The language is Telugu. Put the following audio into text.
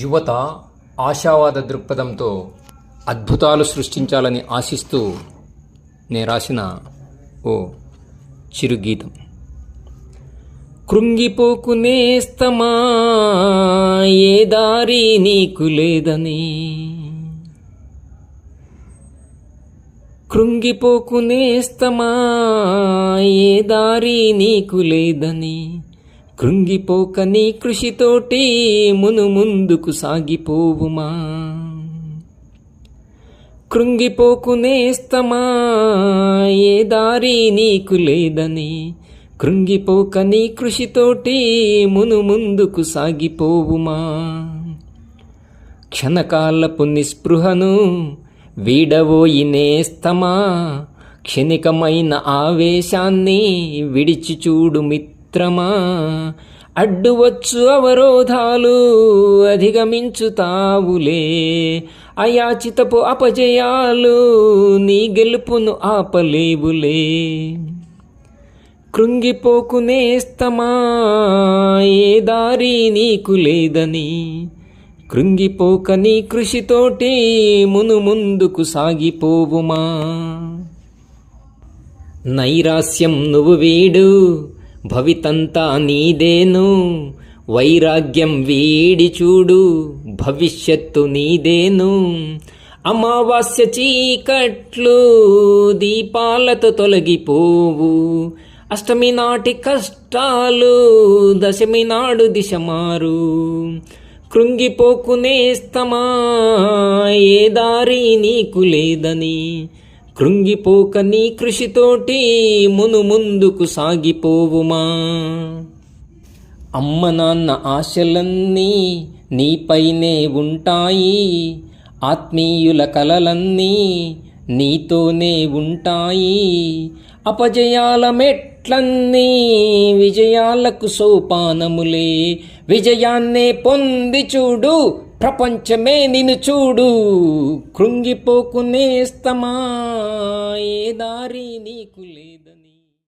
యువత ఆశావాద దృక్పథంతో అద్భుతాలు సృష్టించాలని ఆశిస్తూ నేను రాసిన ఓ చిరుగీతం. కృంగిపోకు నేస్తమా ఏ దారి నీకు లేదని. కృంగిపోకు నేస్తమా ఏ దారి నీకు లేదని. కృంగిపోక నీ కృషితోటి మును ముందుకు సాగిపోవుమా. కృంగిపోకు నేస్తమా ఏ దారి నీకు లేదని. కృంగిపోక నీ కృషితోటి మును ముందుకు సాగిపోవుమా. క్షణకాలపు నిస్పృహను వీడవోయి నేస్తమా. క్షణికమైన ఆవేశాన్ని విడిచి చూడు మిత్రమా? అడ్డువచ్చు అవరోధాలు అధిగమించుతావులే. అయాచితపు అపజయాలు నీ గెలుపును ఆపలేవులే. కృంగిపోకు నేస్తమా ఏ దారి నీకు లేదని. కృంగిపోక నీ కృషితోటి మును ముందుకు సాగిపోవుమా. నైరాస్యం నువ్వు వీడు భవితంతా నీదేను. వైరాగ్యం వీడి చూడు భవిష్యత్తు నీదేను. అమావాస్య చీకట్లు దీపాలతో తొలగిపోవు. అష్టమి నాటి కష్టాలు దశమి నాడు దిశ మారు కృంగిపోకునేస్తమా ఏ దారి నీకు లేదని. కృంగిపోక నీ కృషితోటి మును ముందుకు సాగిపోవుమా. అమ్మ నాన్న ఆశలన్నీ నీపైనే ఉంటాయి. ఆత్మీయుల కలలన్నీ నీతోనే ఉంటాయి. అపజయాల మెట్లన్నీ విజయాలకు సోపానములే. విజయాన్నే పొంది చూడు ప్రపంచమే నిన్ను చూడు కృంగిపోకు నేస్తమా ఏ దారి నీకు లేదని.